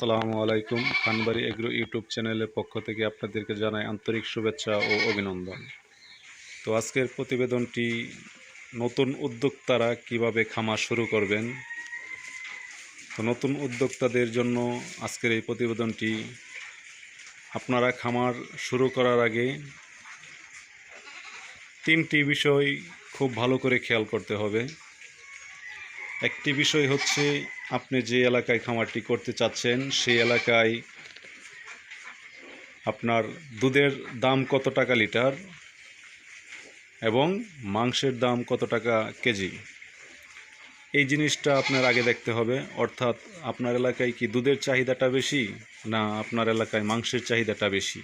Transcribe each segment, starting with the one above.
আসসালামু আলাইকুম Khanbari agro YouTube চ্যানেলের পক্ষ থেকে আপনাদেরকে জানাই আন্তরিক শুভেচ্ছা ও অভিনন্দন। তো আজকের প্রতিবেদনটি নতুন উদ্যোক্তারা কীভাবে খামার শুরু করবেন? তো নতুন উদ্যোক্তাদের জন্য আজকের এই প্রতিবেদনটি, আপনারা খামার শুরু করার আগে তিনটি বিষয় খুব ভালো করে খেয়াল করতে হবে। একটি বিষয় হচ্ছে, আপনি যে এলাকায় খামারটি করতে চাচ্ছেন, সেই এলাকায় আপনার দুধের দাম কত টাকা লিটার এবং মাংসের দাম কত টাকা কেজি? এই জিনিসটা আপনার আগে দেখতে হবে। অর্থাৎ, আপনার এলাকায় কি দুধের চাহিদাটা বেশি, না আপনার এলাকায় মাংসের চাহিদাটা বেশি?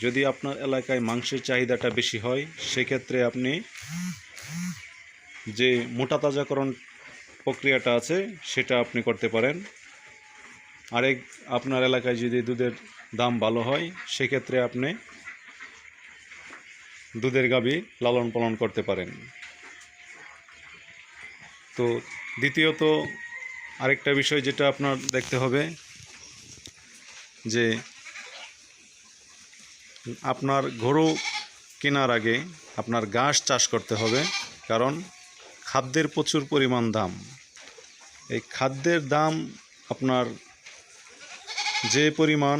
যদি আপনার এলাকায় মাংসের চাহিদাটা বেশি হয়, সেক্ষেত্রে আপনি যে মোটা তাজাকরণ প্রক্রিয়াটা আছে, সেটা আপনি করতে পারেন। আরেক, আপনার এলাকায় যদি দুধের দাম ভালো হয়, সেক্ষেত্রে আপনি দুধের গাবি লালন পালন করতে পারেন। তো দ্বিতীয়ত, আরেকটা বিষয় যেটা আপনার দেখতে হবে, যে আপনার গরু কেনার আগে আপনার ঘাস চাষ করতে হবে, কারণ খাদ্যের প্রচুর পরিমাণ দাম। এই খাদ্যের দাম আপনার যে পরিমাণ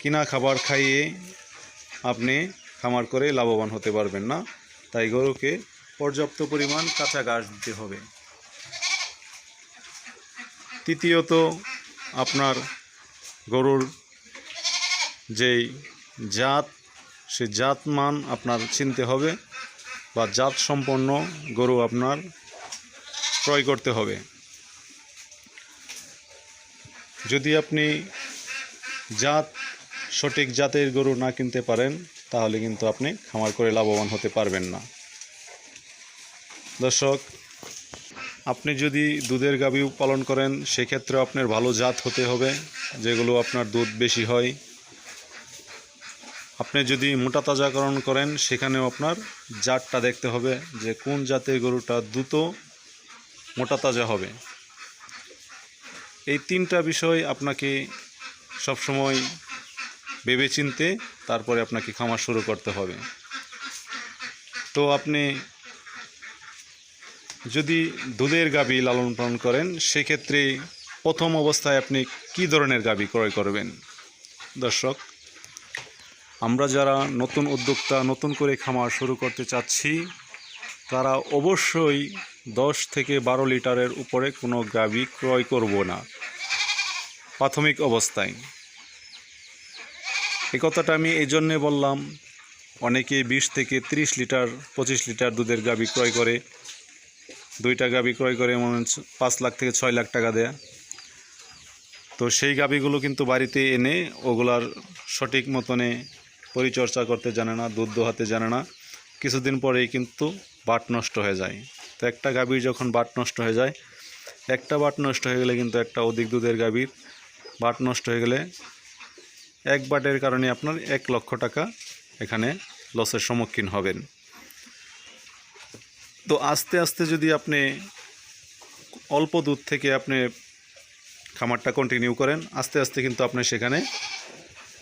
কিনা খাবার খাইয়ে আপনি খামার করে লাভবান হতে পারবেন না, তাই গরুকে পর্যাপ্ত পরিমাণ কাঁচা ঘাস দিতে হবে। তৃতীয়ত, আপনার গরুর যেই জাত, সে জাত মান আপনার চিনতে হবে। বা জাত সম্পন্ন গরু আপনার ক্রয় করতে হবে। যদি আপনি জাত, সঠিক জাতের গরু না কিনতে পারেন, তাহলে কিন্তু আপনি খামার করে লাভবান হতে পারবেন না। দর্শক, আপনি যদি দুধের গাভী পালন করেন সেক্ষেত্রে আপনার ভালো জাত হতে হবে, যেগুলো আপনার দুধ বেশি হয়। আপনি যদি মোটা তাজাকরণ করেন, সেখানেও আপনার জাতটা দেখতে হবে যে কোন জাতের গরুটা দ্রুত মোটা তাজা হবে। এই তিনটা বিষয় আপনাকে সবসময় ভেবে চিনতে তারপরে আপনাকে খামার শুরু করতে হবে। তো আপনি যদি দুধের গাবি লালন পালন করেন, সেক্ষেত্রে প্রথম অবস্থায় আপনি কি ধরনের গাবি ক্রয় করবেন? দর্শক আমরা যারা নতুন উদ্যোক্তা, নতুন করে খামার শুরু করতে চাচ্ছি, তারা অবশ্যই দশ থেকে বারো লিটারের উপরে কোনো গাবি ক্রয় করব না। প্রাথমিক অবস্থায়। এই কথাটা আমি এই জন্যে বললাম, অনেকে বিশ থেকে ত্রিশ লিটার, পঁচিশ লিটার দুধের গাবি ক্রয় করে, দুইটা গাবি ক্রয় করে মনে পাঁচ লাখ থেকে ছয় লাখ টাকা দেয়া। তো সেই গাবিগুলো কিন্তু বাড়িতে এনে ওগুলার সঠিক মতনে পরিচর্যা করতে জানে না, দুধ দোহাতে জানে না। কিছুদিন পরেই কিন্তু বাট নষ্ট হয়ে যায়। তো একটা গাভীর যখন বাট নষ্ট হয়ে যায়, একটা বাট নষ্ট হয়ে গেলে কিন্তু একটা অধিক দুধের গাভীর। বাট নষ্ট হয়ে গেলে এক বাটের কারণে আপনার এক লক্ষ টাকা এখানে লসের সম্মুখীন হবেন। তো আস্তে আস্তে যদি আপনি অল্প দুধ থেকে আপনি খামারটা কন্টিনিউ করেন, আস্তে আস্তে কিন্তু আপনি সেখানে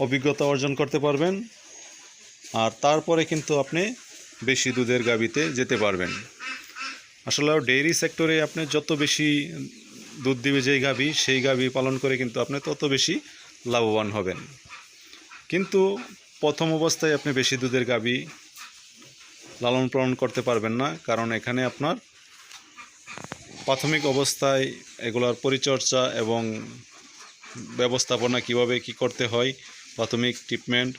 অভিজ্ঞতা অর্জন করতে পারবেন। আর তারপরে কিন্তু আপনি বেশি দুধের গাবিতে যেতে পারবেন। আসলে ডেইরি সেক্টরে আপনি যত বেশি দুধ দিবে যেই গাভী, সেই গাভী পালন করে কিন্তু আপনি তত বেশি লাভবান হবেন। কিন্তু প্রথম অবস্থায় আপনি বেশি দুধের গাভী লালন পালন করতে পারবেন না, কারণ এখানে আপনার প্রাথমিক অবস্থায় এগুলার পরিচর্যা এবং ব্যবস্থাপনা কীভাবে কি করতে হয় প্রাথমিক ট্রিটমেন্ট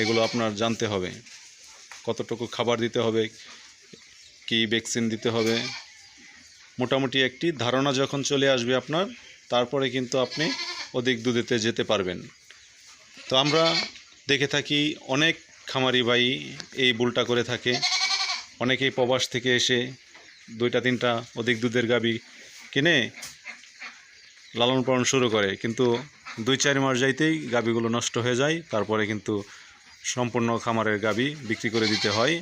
এগুলো আপনার জানতে হবে। কতটুকু খাবার দিতে হবে, কি ভ্যাকসিন দিতে হবে। মোটামুটি একটি ধারণা যখন চলে আসবে আপনার, তারপরে কিন্তু আপনি অধিক দুধেতে যেতে পারবেন। তো আমরা দেখে থাকি, অনেক খামারি ভাই এই ভুলটা করে থাকে। অনেকেই প্রবাস থেকে এসে দুইটা, তিনটা অধিক দুধের গাবি কিনে লালন পালন শুরু করে। কিন্তু দুই চার মাস যাইতেই গাবিগুলো নষ্ট হয়ে যায়। তারপরে কিন্তু সম্পূর্ণ খামারের গাবি বিক্রি করে দিতে হয়।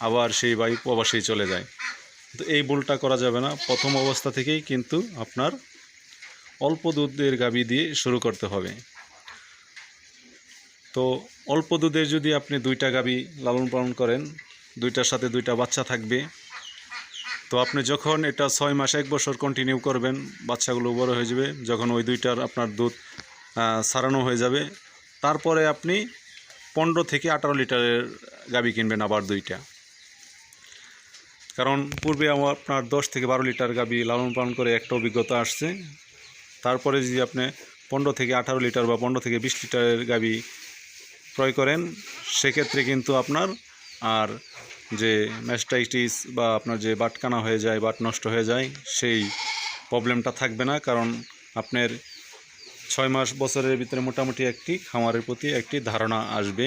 আবার সেই বাই প্রবাসেই চলে যায়। তো এই ভুলটা করা যাবে না। প্রথম অবস্থা থেকেই কিন্তু আপনার অল্প দুধের গাভী দিয়ে শুরু করতে হবে। তো অল্প দুধের যদি আপনি দুইটা গাভী লালন পালন করেন, দুইটার সাথে দুইটা বাচ্চা থাকবে, তো আপনি যখন এটা ছয় মাস, এক বছর কন্টিনিউ করবেন, বাচ্চাগুলো বড় হয়ে যাবে। যখন ওই দুইটার আপনার দুধ ছাড়ানো হয়ে যাবে। তারপরে আপনি পনেরো থেকে আঠারো লিটারের গাভী কিনবেন আবার দুইটা। কারণ পূর্বে আমার আপনার দশ থেকে বারো লিটার গাবি লালন পালন করে একটা অভিজ্ঞতা আসছে। তারপরে যদি আপনি পনেরো থেকে আঠারো লিটার বা পনেরো থেকে বিশ লিটারের গাভী ক্রয় করেন, সেক্ষেত্রে কিন্তু আপনার আর যে ম্যাস্টাইটিস বা আপনার যে বাটকানা হয়ে যায়, বাট নষ্ট হয়ে যায়, সেই প্রবলেমটা থাকবে না। কারণ আপনার ছয় মাস বছরের ভিতরে মোটামুটি একটি খামারের প্রতি একটি ধারণা আসবে।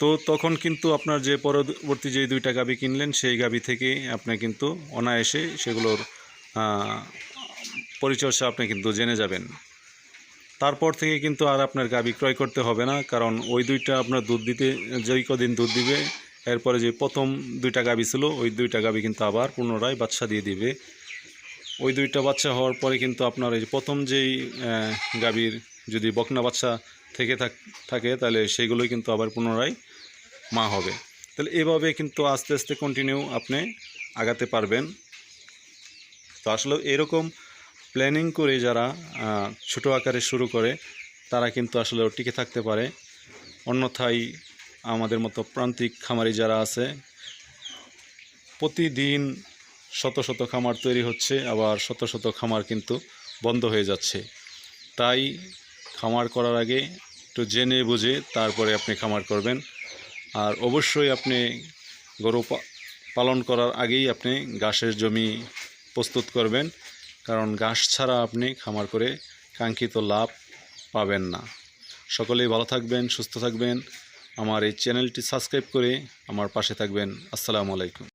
তো তখন কিন্তু আপনার যে পরবর্তী যে দুইটা গাবি কিনলেন, সেই গাবি থেকে আপনি কিন্তু অনায়াসে সেগুলোর পরিচর্যা আপনি কিন্তু জেনে যাবেন। তারপর থেকে কিন্তু আর আপনার গাবি ক্রয় করতে হবে না, কারণ ওই দুইটা আপনার দুধ দিতে, যেই কদিন দুধ দিবে, এরপরে যে প্রথম দুইটা গাবি ছিল, ওই দুইটা গাবি কিন্তু আবার পুনরায় বাচ্চা দিয়ে দিবে। ওই দুইটা বাচ্চা হওয়ার পরে কিন্তু আপনার এই প্রথম যেই গাভীর যদি বকনা বাচ্চা থেকে থাক তাহলে সেইগুলোই কিন্তু আবার পুনরায় মা হবে। তাহলে এভাবে কিন্তু আস্তে আস্তে কন্টিনিউ আপনি আগাতে পারবেন। তো আসলে এরকম প্ল্যানিং করে যারা ছোট আকারে শুরু করে, তারা কিন্তু আসলে টিকে থাকতে পারে। অন্যথায় আমাদের মতো প্রান্তিক খামারি যারা আছে, প্রতিদিন শত শত খামার তৈরি হচ্ছে, আবার শত শত খামার কিন্তু বন্ধ হয়ে যাচ্ছে। তাই খামার করার আগে একটু জেনে বুঝে তারপরে আপনি খামার করবেন। আর অবশ্যই আপনি গরু পালন করার আগেই আপনি ঘাসের জমি প্রস্তুত করবেন, কারণ ঘাস ছাড়া আপনি খামার করে কাঙ্ক্ষিত লাভ পাবেন না। সকলেই ভালো থাকবেন, সুস্থ থাকবেন। আমার এই চ্যানেলটি সাবস্ক্রাইব করে আমার পাশে থাকবেন। আসসালামু আলাইকুম।